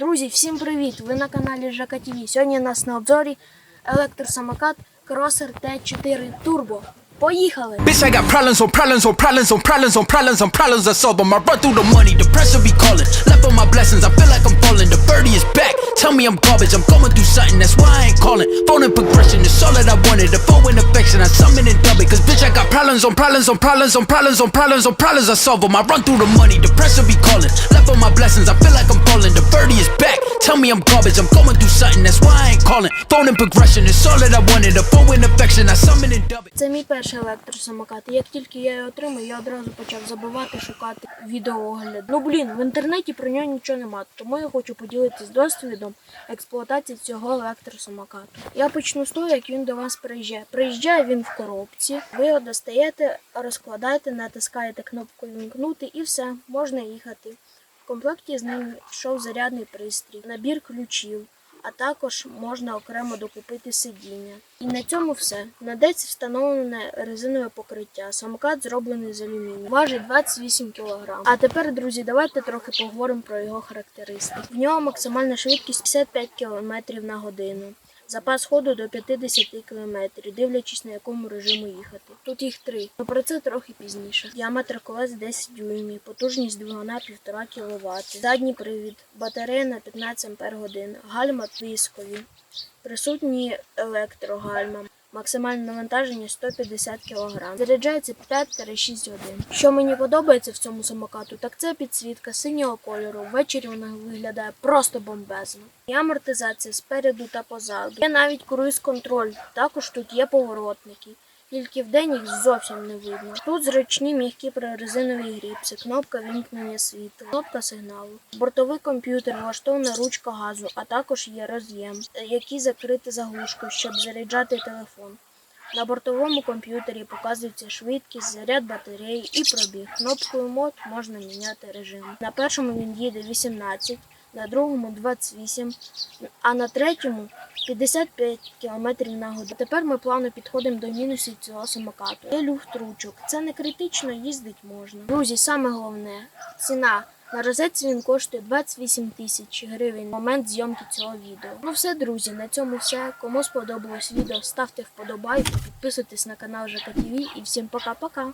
Друзі, всім привіт! Ви на каналі ЖК ТВ. Сьогодні у нас на обзорі електросамокат Crosser T4 Turbo. Поїхали! Bitch, I got problems on problems on problems on problems on problems on problems I solve 'em. I run through the money, the pressure be calling. Left on my blessings, I feel like I'm falling. The birdie is back. Tell me I'm garbage, I'm going through something, that's why I ain't calling. Phone and progression is all that I wanted. The phone in affection, I summon and dub it. Cause bitch, I got problems on problems on problems on problems on problems on problems I solve 'em. I run through the money, the pressure be calling. Left on my blessings, I feel like I'm falling. The birdie is. Tell me I'm garbage, I'm going through something, that's why I ain't calling. Phone and progression is all that I wanted. The phone in affection, I summon and dub it. Це мій перший електросамокат. Як тільки я його отримав, я одразу почав забивати, шукати відеоогляд. Ну блін, в інтернеті про нього нічого нема, тому я хочу поділитися досвідом експлуатації цього електросамокату. Я почну з того, як він до вас приїжджає. Приїжджає він в коробці, ви його достаєте, розкладаєте, натискаєте кнопку вімкнути і все, можна їхати. Комплекті з ним йшов зарядний пристрій, набір ключів, а також можна окремо докупити сидіння. І на цьому все. На деці встановлене резинове покриття. Самокат зроблений з алюмінію. Важить 28 кг. А тепер, друзі, давайте трохи поговоримо про його характеристики. В нього максимальна швидкість 55 км на годину. Запас ходу до 50 км, дивлячись на якому режиму їхати. Тут їх три, але про це трохи пізніше. Діаметр колес 10 дюймів, потужність двигуна 1,5 кВт, задній привід, батарея на 15 Ах, гальма тискові, присутні електрогальма. Максимальне навантаження 150 кг. Заряджається 5-6 годин. Що мені подобається в цьому самокату, так це підсвітка синього кольору. Ввечері вона виглядає просто бомбезно. Є амортизація спереду та позаду. Є навіть круїз-контроль. Також тут є поворотники. Тільки вдень їх зовсім не видно. Тут зручні м'які прорезинові гріпси, кнопка вімкнення світла, кнопка сигналу, бортовий комп'ютер, влаштована ручка газу, а також є роз'єм, який закритий заглушкою, щоб заряджати телефон. На бортовому комп'ютері показується швидкість, заряд батареї і пробіг. Кнопкою мод можна міняти режим. На першому він їде 18, на другому 28, а на третьому 55 км на годину. Тепер ми плавно підходимо до мінусів цього самокату. Є люфт ручок. Це не критично, їздить можна. Друзі, саме головне ціна. На розетці він коштує 28 тисяч гривень момент зйомки цього відео. Ну все, друзі, на цьому все. Кому сподобалось відео, ставте вподобайку, підписуйтесь на канал ЖК ТВ і всім пока-пока.